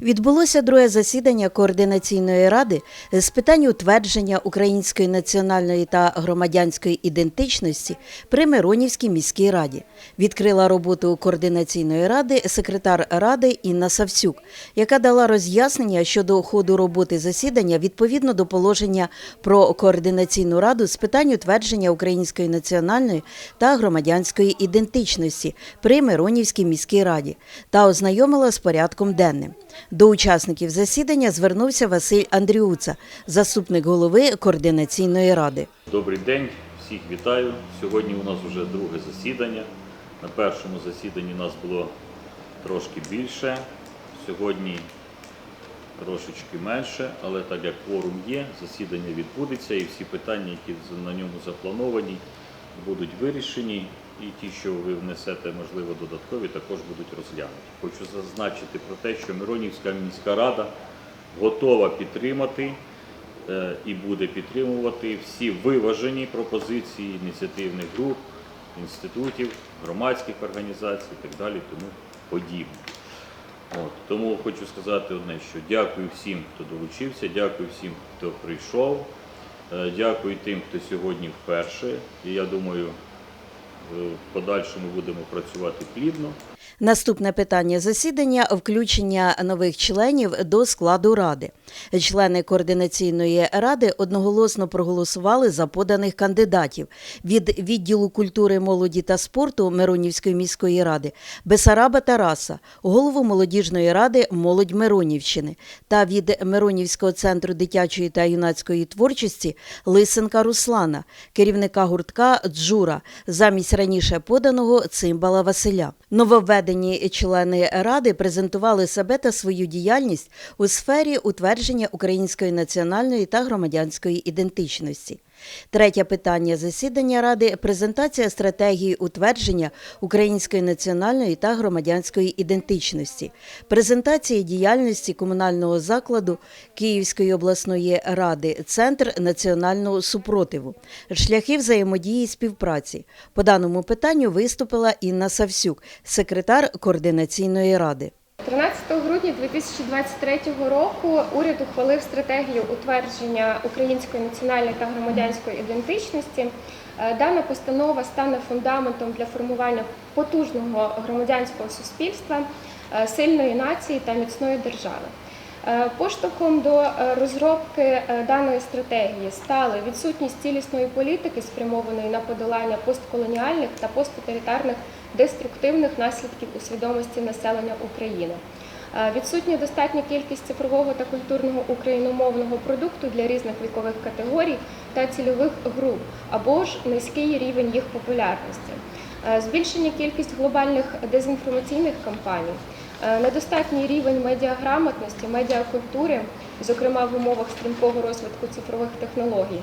Відбулося друге засідання координаційної ради з питань утвердження української національної та громадянської ідентичності при Миронівській міській раді. Відкрила роботу координаційної ради секретар ради Інна Савсюк, яка дала роз'яснення щодо ходу роботи засідання відповідно до положення про координаційну раду з питань утвердження української національної та громадянської ідентичності при Миронівській міській раді та ознайомила з порядком денним. До учасників засідання звернувся Василь Андріуца, заступник голови координаційної ради. Добрий день, всіх вітаю. Сьогодні у нас вже друге засідання. На першому засіданні нас було трошки більше. Сьогодні трошечки менше, але так як кворум є, засідання відбудеться і всі питання, які на ньому заплановані, будуть вирішені. І ті, що ви внесете, можливо, додаткові, також будуть розглянуті. Хочу зазначити про те, що Миронівська міська рада готова підтримати е, і буде підтримувати всі виважені пропозиції ініціативних груп, інститутів, громадських організацій і так далі, тому подібне. От, тому хочу сказати одне, що дякую всім, хто долучився, дякую всім, хто прийшов, дякую тим, хто сьогодні вперше. І я думаю, е, в подальшому будемо працювати плідно. Наступне питання засідання включення нових членів до складу ради. Члени координаційної ради одноголосно проголосували за поданих кандидатів від відділу культури, молоді та спорту Миронівської міської ради Бесараба Тараса, голову молодіжної ради Молодь Миронівщини та від Миронівського центру дитячої та юнацької творчості Лисенка Руслана, керівника гуртка Джура, замість раніше поданого Цимбала Василя. Нововведені члени ради презентували себе та свою діяльність у сфері утвердження української національної та громадянської ідентичності. Третє питання засідання ради презентація стратегії утвердження української національної та громадянської ідентичності, презентація діяльності комунального закладу Київської обласної ради, центр національного супротиву, шляхи взаємодії і співпраці. По даному питанню виступила Інна Савсюк, секретар координаційної ради. 13 грудня 2023 року уряд ухвалив стратегію утвердження української національної та громадянської ідентичності. Е, Дана постанова стане фундаментом для формування потужного громадянського суспільства, е, сильної нації та міцної держави. Е, Поштовхом до е, розробки е, даної стратегії стали відсутність цілісної політики, спрямованої на подолання постколоніальних та посттоталітарних деструктивних наслідків у свідомості населення України. Відсутня достатня кількість цифрового та культурного україномовного продукту для різних вікових категорій та цільових груп, або ж низький рівень їх популярності. Збільшення кількість глобальних дезінформаційних кампаній, недостатній рівень медіаграмотності, медіакультури, зокрема в умовах стрімкого розвитку цифрових технологій,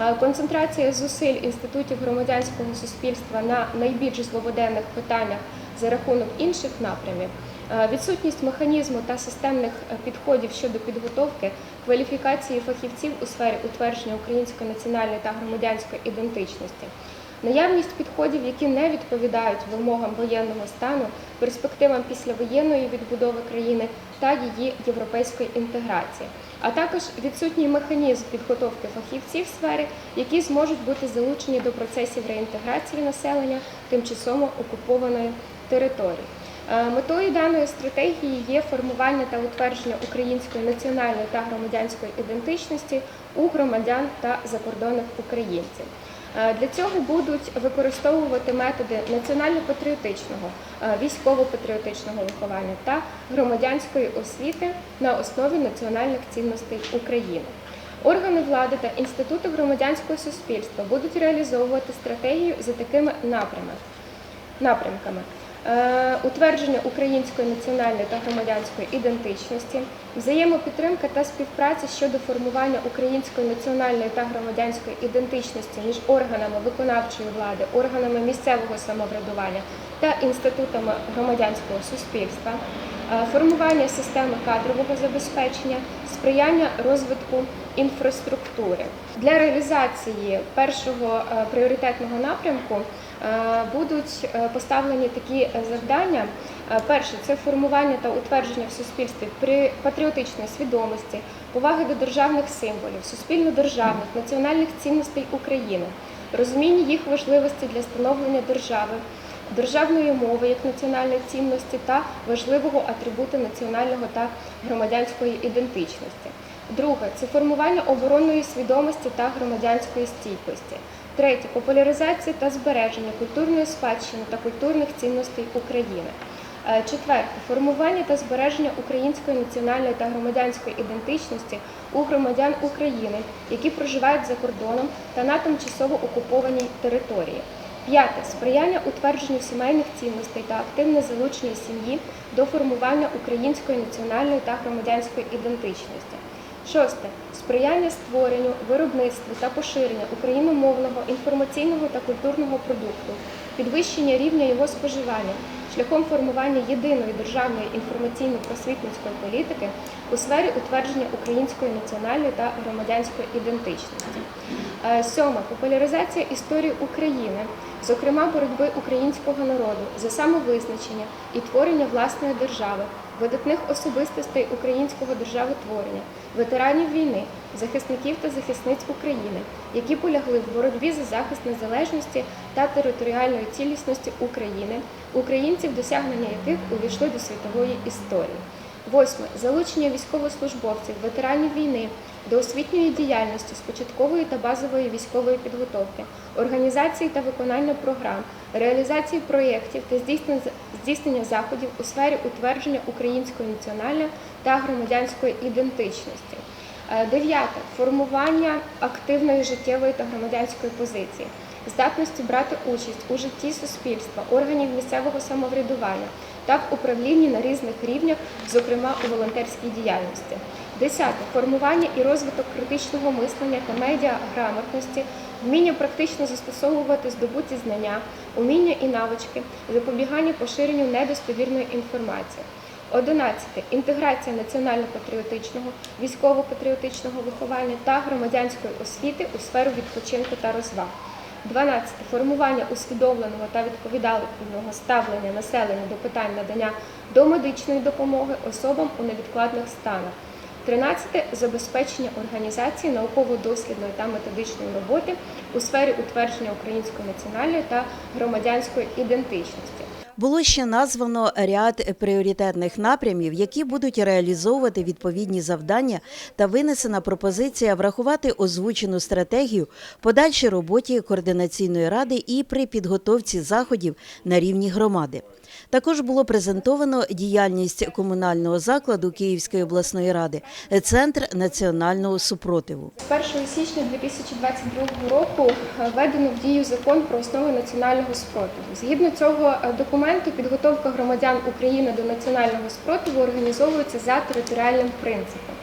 Е, концентрація зусиль інститутів громадянського суспільства на найбільш злободенних питаннях за рахунок інших напрямів, е, відсутність механізму та системних е, підходів щодо підготовки кваліфікації фахівців у сфері утвердження української національної та громадянської ідентичності. Наявність підходів, які не відповідають вимогам воєнного стану, перспективам післявоєнної відбудови країни та її європейської інтеграції, а також відсутній механізм підготовки фахівців сфери, які зможуть бути залучені до процесів реінтеграції населення тимчасово окупованої території. Е, Метою даної стратегії є формування та утвердження української національної та громадянської ідентичності у громадян та закордонних українців. Е, Для цього будуть використовувати методи національно-патріотичного, е, військово-патріотичного виховання та громадянської освіти на основі національних цінностей України. Органи влади та інститути громадянського суспільства будуть реалізовувати стратегію за такими напрямками. Е, Утвердження української національної та громадянської ідентичності, взаємопідтримка та співпраця щодо формування української національної та громадянської ідентичності між органами виконавчої влади, органами місцевого самоврядування та інститутами громадянського суспільства, формування системи кадрового забезпечення, сприяння розвитку інфраструктури. Для реалізації першого е, пріоритетного напрямку е, будуть е, поставлені такі е, завдання. Е, Перше це формування та утвердження в суспільстві при патріотичної свідомості, поваги до державних символів, суспільно-державних, національних цінностей України, розуміння їх важливості для становлення держави, державної мови як національної цінності та важливого атрибуту національного та громадянської ідентичності. Друге це формування оборонної свідомості та громадянської стійкості. Третє популяризація та збереження культурної спадщини та культурних цінностей України. Е, Четверте формування та збереження української національної та громадянської ідентичності у громадян України, які проживають за кордоном та на тимчасово окупованій території. П'яте сприяння утвердженню сімейних цінностей та активне залучення сім'ї до формування української національної та громадянської ідентичності. Шосте сприяння створенню, виробництву та поширенню україномовного інформаційного та культурного продукту, підвищення рівня його споживання шляхом формування єдиної державної інформаційно-просвітницької політики у сфері утвердження української національної та громадянської ідентичності. Е, Сьоме популяризація історії України, зокрема боротьби українського народу за самовизначення і творення власної держави, видатних особистостей українського державотворення, ветеранів війни, захисників та захисниць України, які полягли в боротьбі за захист незалежності та територіальної цілісності України, українців, досягнення яких увійшли до світової історії. Восьме залучення військовослужбовців, ветеранів війни до освітньої діяльності з початкової та базової військової підготовки, організації та виконання програм, реалізації проєктів та здійснення заходів у сфері утвердження української національної та громадянської ідентичності. Е, Дев'яте формування активної життєвої та громадянської позиції, здатності брати участь у житті суспільства, органів місцевого самоврядування та в управлінні на різних рівнях, зокрема у волонтерській діяльності. Десяте формування і розвиток критичного мислення та медіаграмотності, вміння практично застосовувати здобуті знання, уміння і навички, запобігання поширенню недостовірної інформації. 11. Інтеграція національно-патріотичного, військово-патріотичного виховання та громадянської освіти у сферу відпочинку та розваг. 12. Формування усвідомленого та відповідального ставлення населення до питань надання домедичної допомоги особам у невідкладних станах. 13. Забезпечення організації науково-дослідної та методичної роботи у сфері утвердження української національної та громадянської ідентичності. Було ще названо ряд пріоритетних напрямів, які будуть реалізовувати відповідні завдання та винесена пропозиція врахувати озвучену стратегію подальшій роботі координаційної ради і при підготовці заходів на рівні громади. Також було презентовано діяльність комунального закладу Київської обласної ради, центр національного супротиву. З 1 січня 2022 року е, введено в дію закон про основи національного спротиву. Згідно цього е, документу, підготовка громадян України до національного спротиву організовується за територіальним принципом.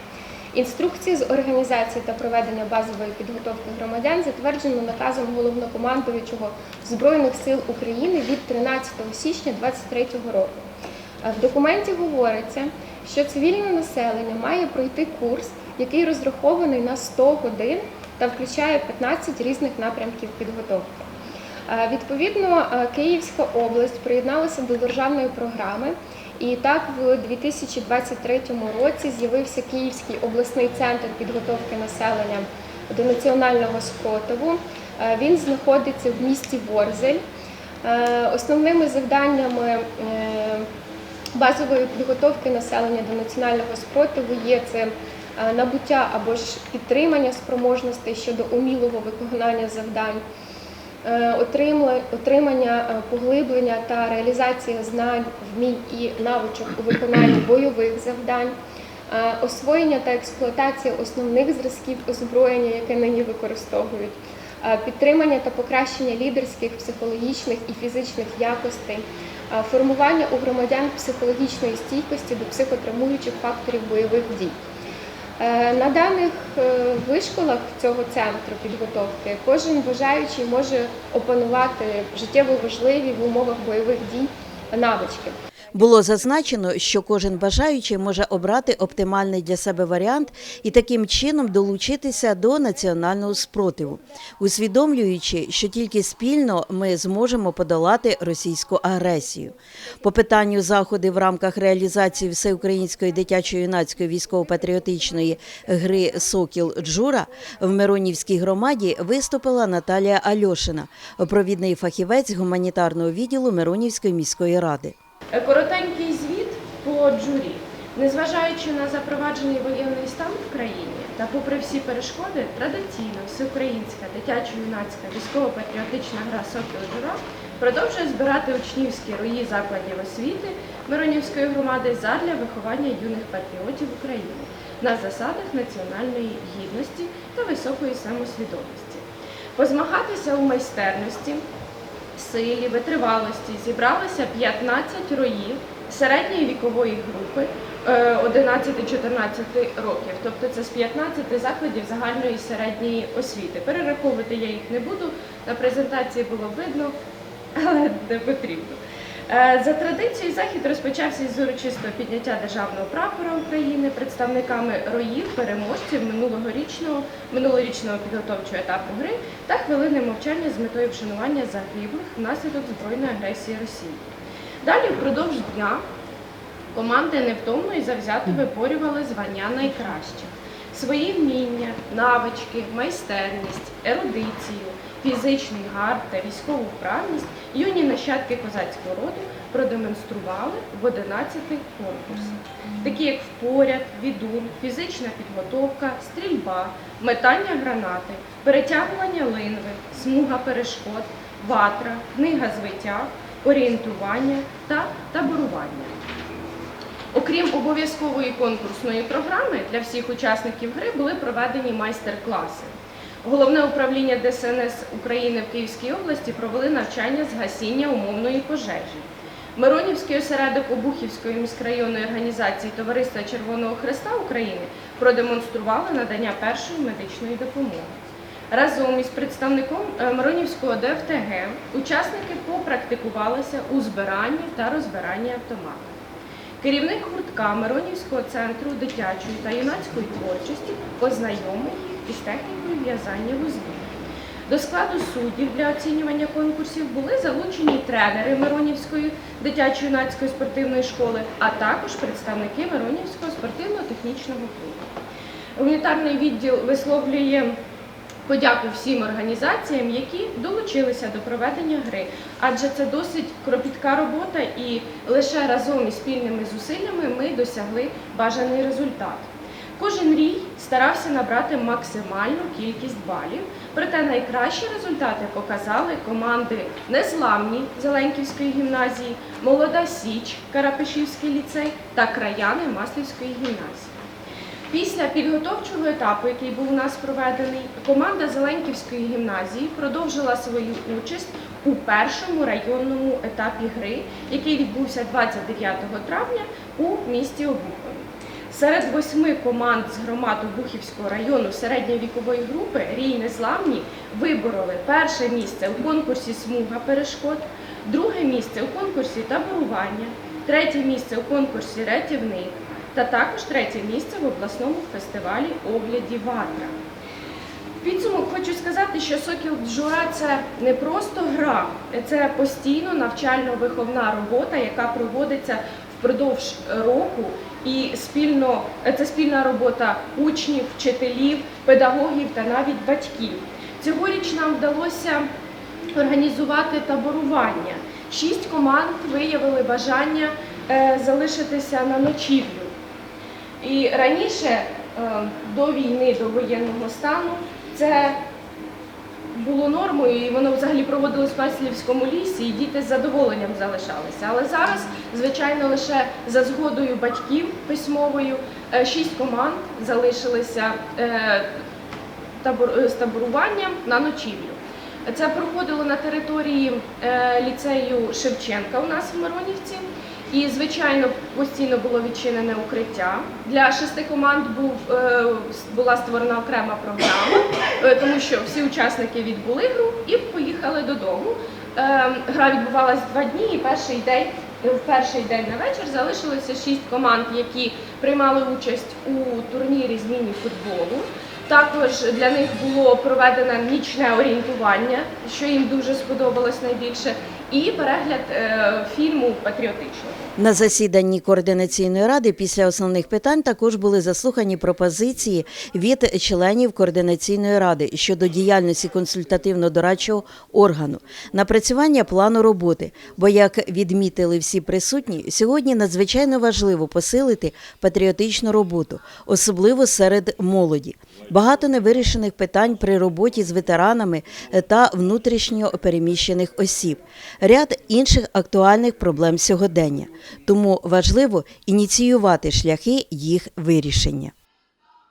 Інструкції з організації та проведення базової підготовки громадян затверджено наказом головнокомандуючого Збройних сил України від 13 січня 2023 року. В документі говориться, що цивільне населення має пройти курс, який розрахований на 100 годин та включає 15 різних напрямків підготовки. Відповідно, е, Київська область приєдналася до державної програми, і так в 2023 році з'явився Київський обласний центр підготовки населення до національного спротиву. Е, Він знаходиться в місті Ворзель. Е, Основними завданнями е, базової підготовки населення до національного спротиву є це набуття або ж підтримання спроможностей щодо умілого виконання завдань, отримання е, поглиблення та реалізація знань, вмінь і навичок у виконанні бойових завдань, е, освоєння та експлуатація основних зразків озброєння, яке нині використовують, е, підтримання та покращення лідерських, психологічних і фізичних якостей, е, формування у громадян психологічної стійкості до психотравмуючих факторів бойових дій. Е, На даних е, вишколах цього центру підготовки кожен бажаючий може опанувати життєво важливі в умовах бойових дій навички. Було зазначено, що кожен бажаючий може обрати оптимальний для себе варіант і таким чином долучитися до національного спротиву, усвідомлюючи, що тільки спільно ми зможемо подолати російську агресію. По питанню заходи в рамках реалізації всеукраїнської дитячо-юнацької військово-патріотичної гри Сокіл Джура в Миронівській громаді виступила Наталія Альошина, провідний фахівець гуманітарного відділу Миронівської міської ради. Коротенький звіт по джурі. Незважаючи на запроваджений воєнний стан в країні та попри всі перешкоди, традиційно всеукраїнська дитячо-юнацька військово-патріотична гра «Сокіл Джура» продовжує збирати учнівські рої закладів освіти Миронівської громади задля виховання юних патріотів України на засадах національної гідності та високої самосвідомості. Позмагатися у майстерності силі, витривалості зібралося 15 роїв середньої вікової групи е, 11-14 років. Тобто це з 15 закладів загальної середньої освіти. Перераховувати я їх не буду. На презентації було видно, але не потрібно. Е, За традицією захід розпочався із урочистого підняття державного прапора України представниками роїв, переможців минулогорічного минулорічного підготовчого етапу гри та хвилини мовчання з метою вшанування загиблих внаслідок збройної агресії Росії. Далі впродовж дня команди невтомно і завзято виборювали звання найкращих. Свої вміння, навички, майстерність, ерудицію, фізичний гард та військову вправність юні нащадки козацького роду продемонстрували в 11 конкурсах, такі як впоряд, відун, фізична підготовка, стрільба, метання гранати, перетягування линви, смуга перешкод, ватра, книга з витяг, орієнтування та таборування. Окрім обов'язкової конкурсної програми, для всіх учасників гри були проведені майстер-класи. Головне управління ДСНС України в Київській області провели навчання з гасіння умовної пожежі. Миронівський осередок Обухівської міськрайонної організації Товариства Червоного Христа України продемонстрували надання першої медичної допомоги. Разом із представником е, Миронівського ДФТГ учасники попрактикувалися у збиранні та розбиранні автомата. Керівник гуртка Миронівського центру дитячої та юнацької творчості познайомив із технікою в'язання вузлів. До складу суддів для оцінювання конкурсів були залучені тренери Миронівської дитячо-юнацької спортивної школи, а також представники Миронівського спортивно-технічного клубу. Гуманітарний відділ висловлює подяку всім організаціям, які долучилися до проведення гри, адже це досить кропітка робота, і лише разом із спільними зусиллями ми досягли бажаний результат. Кожен рій старався набрати максимальну кількість балів, проте найкращі результати показали команди Незламні Зеленківської гімназії, Молода Січ, Карапешівський ліцей та краяни Маслівської гімназії. Після підготовчого етапу, який був у нас проведений, команда Зеленківської гімназії продовжила свою участь у першому районному етапі гри, який відбувся 29 травня у місті Обухові. Серед восьми команд з громад Обухівського району середньої вікової групи Рій Незламні вибороли перше місце у конкурсі Смуга перешкод, друге місце у конкурсі таборування, третє місце у конкурсі Рятівник та також третє місце в обласному фестивалі огляді Ватра. Підсумок хочу сказати, що Сокіл Джура це не просто гра, це постійно навчально-виховна робота, яка проводиться впродовж року. І спільно це спільна робота учнів, вчителів, педагогів та навіть батьків. Цьогоріч нам вдалося організувати таборування. Шість команд виявили бажання е, залишитися на ночівлю. І раніше, е, до війни, до воєнного стану, це було нормою, і воно взагалі проводилось в Песлівському лісі, і діти з задоволенням залишалися. Але зараз, звичайно, лише за згодою батьків письмовою, е, шість команд залишилися е, е, з таборуванням на ночівлю. Це проходило на території ліцею Шевченка у нас в Миронівці. І, звичайно, постійно було відчинене укриття. Для шести команд був, була створена окрема програма, тому що всі учасники відбули гру і поїхали додому. Ем, Гра відбувалась два дні, і перший день в перший день на вечір залишилося шість команд, які приймали участь у турнірі з міні-футболу. Також для них було проведено нічне орієнтування, що їм дуже сподобалось найбільше, і перегляд е, фільму патріотичного. На засіданні координаційної ради після основних питань також були заслухані пропозиції від членів координаційної ради щодо діяльності консультативно-дорадчого органу, напрацювання плану роботи. Бо, як відмітили всі присутні, сьогодні надзвичайно важливо посилити патріотичну роботу, особливо серед молоді. Багато невирішених питань при роботі з ветеранами та внутрішньо переміщених осіб, ряд інших актуальних проблем сьогодення. Тому важливо ініціювати шляхи їх вирішення.